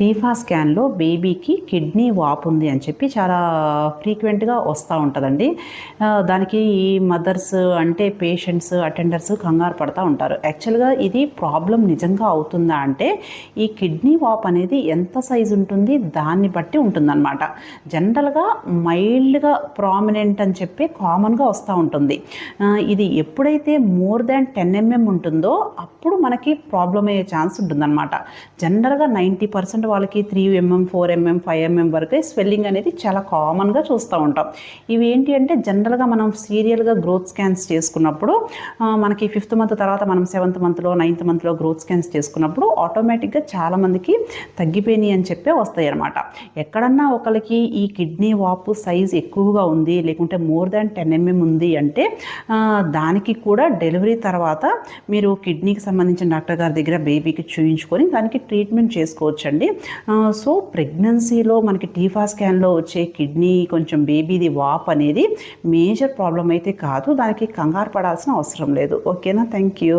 TIFFA స్కాన్లో బేబీకి kidney వాపు ఉంది అని చెప్పి చాలా ఫ్రీక్వెంట్గా వస్తూ ఉంటుందండి. దానికి ఈ మదర్స్ అంటే పేషెంట్స్ అటెండర్స్ కంగారు పడుతూ ఉంటారు. యాక్చువల్గా ఇది ప్రాబ్లం నిజంగా అవుతుందా అంటే ఈ కిడ్నీ వాప్ అనేది ఎంత సైజు ఉంటుంది దాన్ని బట్టి ఉంటుందన్నమాట. జనరల్గా మైల్డ్గా ప్రామినెంట్ అని చెప్పి కామన్గా వస్తూ ఉంటుంది. ఇది ఎప్పుడైతే మోర్ దాన్ టెన్ ఎంఎం ఉంటుందో అప్పుడు మనకి ప్రాబ్లం అయ్యే ఛాన్స్ ఉంటుందన్నమాట. జనరల్గా నైంటీ పర్సెంట్ వాళ్ళకి three mm four mm five mm వరకే స్వెల్లింగ్ అనేది చాలా కామన్గా చూస్తూ ఉంటాం. ఇవి ఏంటి అంటే జనరల్గా మనం సీరియల్గా గ్రోత్ స్కాన్స్ చేసుకున్నప్పుడు మనకి ఫిఫ్త్ మంత్ తర్వాత మనం సెవెంత్ మంత్లో నైన్త్ మంత్లో గ్రోత్ స్కాన్స్ చేసుకున్నప్పుడు ఆటోమేటిక్గా చాలామందికి తగ్గిపోయినాయి అని చెప్పే వస్తాయి అనమాట ఎక్కడన్నా ఒకరికి ఈ కిడ్నీ వాపు సైజ్ ఎక్కువగా ఉంది లేకుంటే మోర్ దాన్ టెన్ ఎంఎం ఉంది అంటే దానికి కూడా డెలివరీ తర్వాత మీరు కిడ్నీకి సంబంధించిన డాక్టర్ గారి దగ్గర బేబీకి చూయించుకొని దానికి ట్రీట్మెంట్ చేసుకోవచ్చండి. సో ప్రెగ్నెన్సీలో మనకి టీఫా స్కాన్లో వచ్చే కిడ్నీ కొంచెం బేబీది వాప్ అనేది మేజర్ ప్రాబ్లం అయితే కాదు. దానికి కంగారు పడాల్సిన అవసరం లేదు. ఓకేనా? Thank you.